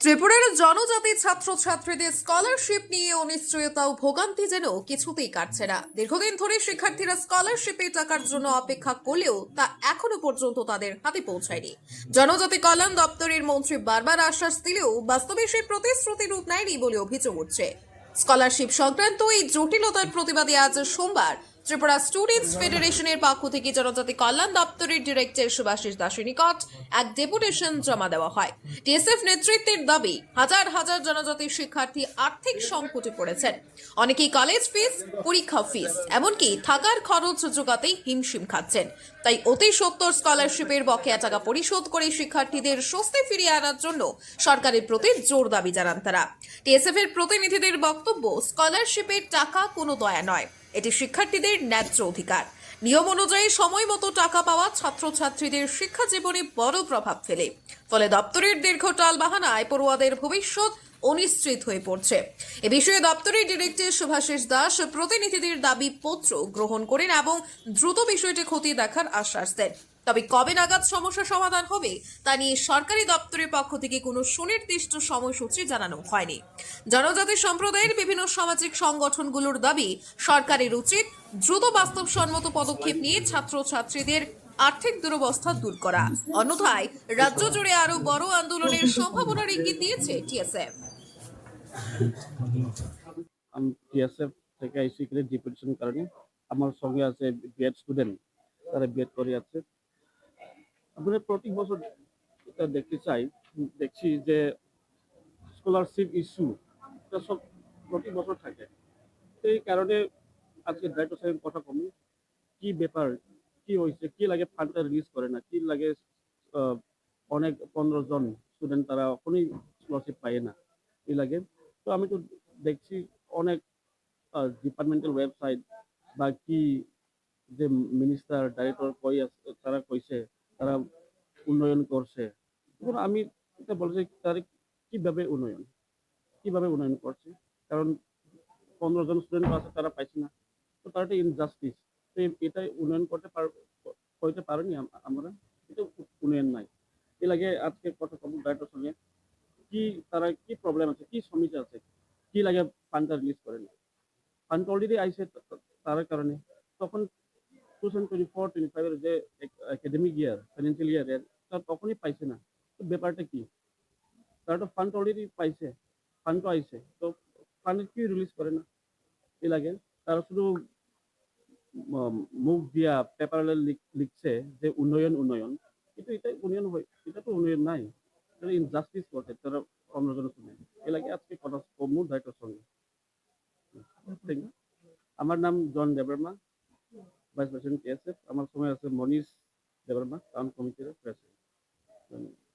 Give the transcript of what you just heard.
ত্রিপুরার জনজাতি ছাত্রছাত্রীদের স্কলারশিপ নিয়ে অনিশ্চয়তা ও ভোগান্তি যেন কিছুতেই কাটছে না। দীর্ঘদিন ধরে শিক্ষার্থীরা স্কলারশিপের টাকার জন্য অপেক্ষা করলেও তা এখনও পর্যন্ত তাদের হাতে পৌঁছায়নি। জনজাতি কল্যাণ দপ্তরের মন্ত্রী বারবার আশ্বাস দিলেও বাস্তবে সেই প্রতিশ্রুতি রূপ নেয়নি বলে অভিযোগ উঠছে। স্কলারশিপ সংক্রান্ত এই জটিলতার প্রতিবাদে আজ সোমবার ত্রিপুরা স্টুডেন্টস ফেডারেশনের পক্ষ থেকে জনজাতি কল্যাণ দপ্তরের ডিরেক্টর সুভাষিস দাসের নিকট এক ডেপুটেশন জমা দেওয়া হয়। টিএসএফ নেতৃত্বের দাবি, হাজার হাজার জনজাতি শিক্ষার্থী আর্থিক সংকটে পড়েছেন। অনেকেই কলেজ ফিস, পরীক্ষা ফিস, এমনকি থাকার খরচ জোগাতেই হিমশিম খাচ্ছেন। তাই অতি সত্তর স্কলারশিপের বকেয়া টাকা পরিশোধ করে শিক্ষার্থীদের স্বস্তি ফিরিয়ে আনার জন্য সরকারের প্রতি জোর দাবি জানান তারা। টিএসএফ এর প্রতিনিধিদের বক্তব্য, স্কলারশিপের টাকা কোনো দয়া নয়। এটি শিক্ষার্থীদের ন্যায্য অধিকার। নিয়ম অনুযায়ী সময় মতো টাকা পাওয়া ছাত্রছাত্রীদের শিক্ষা জীবনে বড় প্রভাব ফেলে। ফলে দপ্তরের দীর্ঘ টাল বাহানায় পড়ুয়াদের ভবিষ্যৎ অনিশ্চিত হয়ে পড়ছে। এ বিষয়ে দপ্তরের ডিরেক্টর শুভাশিস দাস প্রতিনিধিদের দাবি পত্র গ্রহণ করেন এবং দ্রুত বিষয়টি খতিয়ে দেখার আশ্বাস দেন। তবে কবে নাগাদ সমস্যা সমাধান হবে তা নিয়ে সরকারি দপ্তরের পক্ষ থেকে কোনো সুনির্দিষ্ট সময়সূচি জানানো হয়নি। জনজাতি সম্প্রদায়ের বিভিন্ন সামাজিক সংগঠনগুলোর দাবি, সরকারের উচিত দ্রুত বাস্তবসম্মত পদক্ষেপ নিয়ে ছাত্রছাত্রীদের আর্থিক দুরবস্থা দূর করা। অন্যথায় রাজ্য জুড়ে আরও বড় আন্দোলনের সম্ভাবনার ইঙ্গিত দিয়েছে টিএসএফ। টিএসএফ থেকে আইসি করে ডিপুটেশন কারণে আমার সঙ্গে আছে বিএড স্টুডেন্ট, তারা বিএড করে আছে আমরা প্রতি বছর এটা দেখতে চাই, দেখছি যে স্কলারশিপ ইস্যু এটা সব প্রতি বছর থাকে। এই কারণে আজকে ডাইরেক্টর সাহেব কথা কমি কি ব্যাপার, কি হয়েছে, কি লাগে ফান্ডটা রিলিজ করে না, কি লাগে অনেক পনেরো জন স্টুডেন্ট তারা এখনই স্কলারশিপ পায় না এই লাগে? তো আমি তো দেখছি অনেক ডিপার্টমেন্টাল ওয়েবসাইট বা কি যে মিনিস্টার ডাইরেক্টর কই আছে, তারা কইছে তারা উন্নয়ন করছে। এখন আমি এটা বলছি তারা কীভাবে উন্নয়ন? কীভাবে উন্নয়ন করছে? কারণ পনেরো জন স্টুডেন্ট আছে, তারা পাইছে না। তো তারা একটা ইনজাস্টিস তো এটা উন্নয়ন করতে পার, করতে পারেনি আমরা। এটা উন্নয়ন নাই। এর লাগে আজকে কথা কব ডাইরেক্টর সঙ্গে। কি তারা কি প্রবলেম আছে? কি সমস্যা আছে? কি লাগে ফান্ডটা রিলিজ করে না ফান্ড অলরেডি আইসে তার কারণে। তখন two thousand twenty four twenty ফাইভের যে একাডেমিক ইয়ার ফাইন্যান্সিয়াল ইয়ার তার তখনই পাইছে না। তো ব্যাপারটা কি? তারা তো ফান্ড অলরেডি পাইছে ফান্ড তো আইছে। তো ফান্ড কি রিলিজ করে না? এ লাগে তারা শুধু মুখ দিয়া পেপারে লিখছে যে উন্নয়ন উন্নয়ন। কিন্তু এটা উন্নয়ন হয় এটা তো উন্নয়ন নাই। ইনজাস্টিস করছে তারা অন্য জনের শুনে এ লাগে আজকে কথা কমু দায়িত্বের সঙ্গে। আমার নাম John Debbarma vice president F আমার সময় আছে মনীষ দেবর্মা টাউন কমিটির প্রেসিডেন্ট